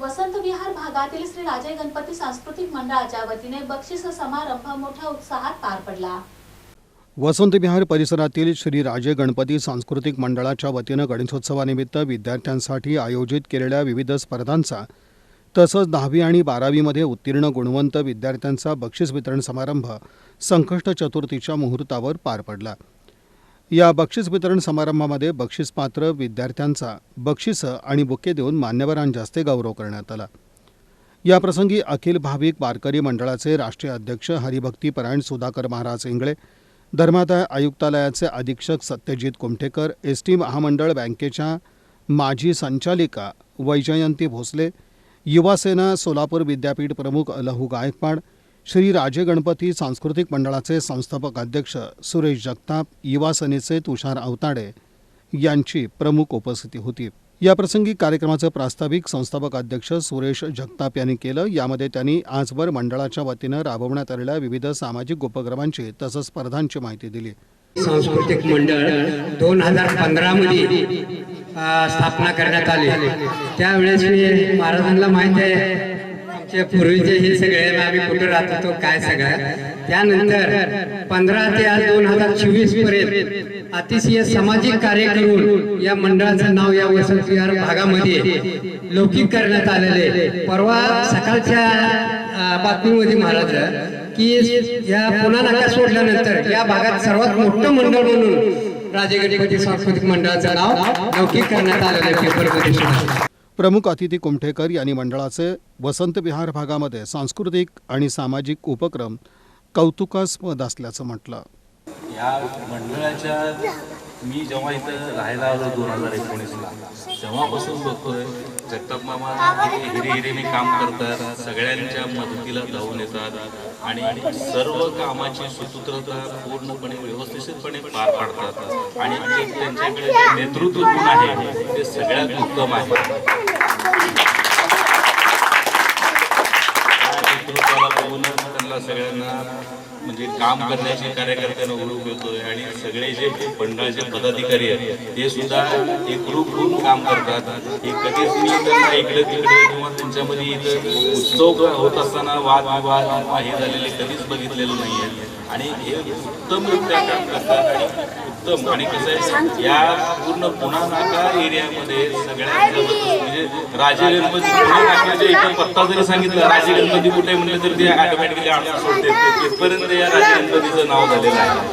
वसंत विहार भागातील श्री राजे गणपती सांस्कृतिक मंडळाच्या वतीने बक्षीस समारंभ मोठ्या उत्साहात पार पडला. वसंत विहार परिसरातील श्री राजे गणपती सांस्कृतिक मंडळाच्या वतीनं गणेशोत्सवानिमित्त विद्यार्थ्यांसाठी आयोजित केलेल्या विविध स्पर्धांचा तसंच दहावी आणि बारावीमध्ये उत्तीर्ण गुणवंत विद्यार्थ्यांचा बक्षीस वितरण समारंभ संकष्ट चतुर्थीच्या मुहूर्तावर पार पडला. या बक्षीस वितरण समारंभामध्ये बक्षीसपात्र विद्यार्थ्यांचा बक्षिसं आणि बुके देऊन मान्यवरांच्या हस्ते गौरव करण्यात आला. याप्रसंगी अखिल भाविक वारकरी मंडळाचे राष्ट्रीय अध्यक्ष हरिभक्तीपरायण सुधाकर महाराज इंगळे धर्मादाय आयुक्तालयाचे अधीक्षक सत्यजित कुमठेकर एस टी महामंडळ बँकेच्या माजी संचालिका वैजयंती भोसले युवासेना सोलापूर विद्यापीठ प्रमुख लहू गायकवाड श्री राजे गणपती सांस्कृतिक मंडळाचे संस्थापक अध्यक्ष सुरेश जगताप युवासेनेचे तुषार अवताडे यांची प्रमुख उपस्थिती होती. याप्रसंगी कार्यक्रमाचं प्रास्ताविक संस्थापक अध्यक्ष सुरेश जगताप यांनी केलं. यामध्ये त्यांनी आजवर मंडळाच्या वतीनं राबवण्यात आलेल्या विविध सामाजिक उपक्रमांची तसंच स्पर्धांची माहिती दिली. सांस्कृतिक मंडळ दोन हजार पंधरामध्ये मध्ये स्थापना करण्यात आली. त्यावेळेस महाराजांना माहिती आहे पूर्वीचे हे सगळे आम्ही कुठं राहत होतो काय सगळं? त्यानंतर पंधरा ते आज दोन हजार चोवीसपर्यंत अतिशय सामाजिक कार्य करून या मंडळाचं नाव या वसंत विहार भागामध्ये लौकिक करण्यात आलेले परवा सकाळच्या बातमीमध्ये महाराज की या पुन्हा नाका सोडल्यानंतर या भागात सर्वात मोठं मंडळ म्हणून राजे गणपती सांस्कृतिक मंडळाचं नाव लौकिक करण्यात आलेलं आहे पेपरमध्ये प्रमुख अतिथी कुमठेकर यांनी मंडळाचे वसंत विहार भागामध्ये सांस्कृतिक आणि सामाजिक उपक्रम कौतुकास्पद असल्याचं म्हटलं. या मंडळाच्या मी जेव्हा इथं राहायला आलो दोन हजार एकोणीसला तेव्हापासून बघतोय जगताप मामा किती हिरे हिरेने काम करतात सगळ्यांच्या मदतीला धावून येतात आणि सर्व कामाची सुसूत्रता पूर्णपणे व्यवस्थितपणे पार पाडतात. आणि त्यांच्याकडे नेतृत्व गुण आहे ते सगळ्यात उत्तम आहे. त्यांना सगळ्यांना म्हणजे काम करण्याचे कार्यकर्त्यांना ओळख येतोय आणि सगळे जे मंडळाचे पदाधिकारी आहेत ते सुद्धा एकरूप होऊन काम करतात. हे कधीच मी त्यांना इकडे तिकडे किंवा त्यांच्यामध्ये इथं उत्सव होत असताना वादविवाद किंवा हे झालेले कधीच बघितलेलं नाही आहे आणि हे उत्तमरित्या काम करतात आणि उत्तम. आणि कसं आहे या पूर्ण पुणा नाका एरियामध्ये सगळ्यात म्हणजे राजेगणपती गणपती नाक्याच्या इथं पत्ता जरी सांगितलं राजे गणपती कुठे म्हणलं तर ते ऑटोमॅटिकली आणून सोडते तिथपर्यंत या राजे गणपतीचं नाव झालेलं आहे.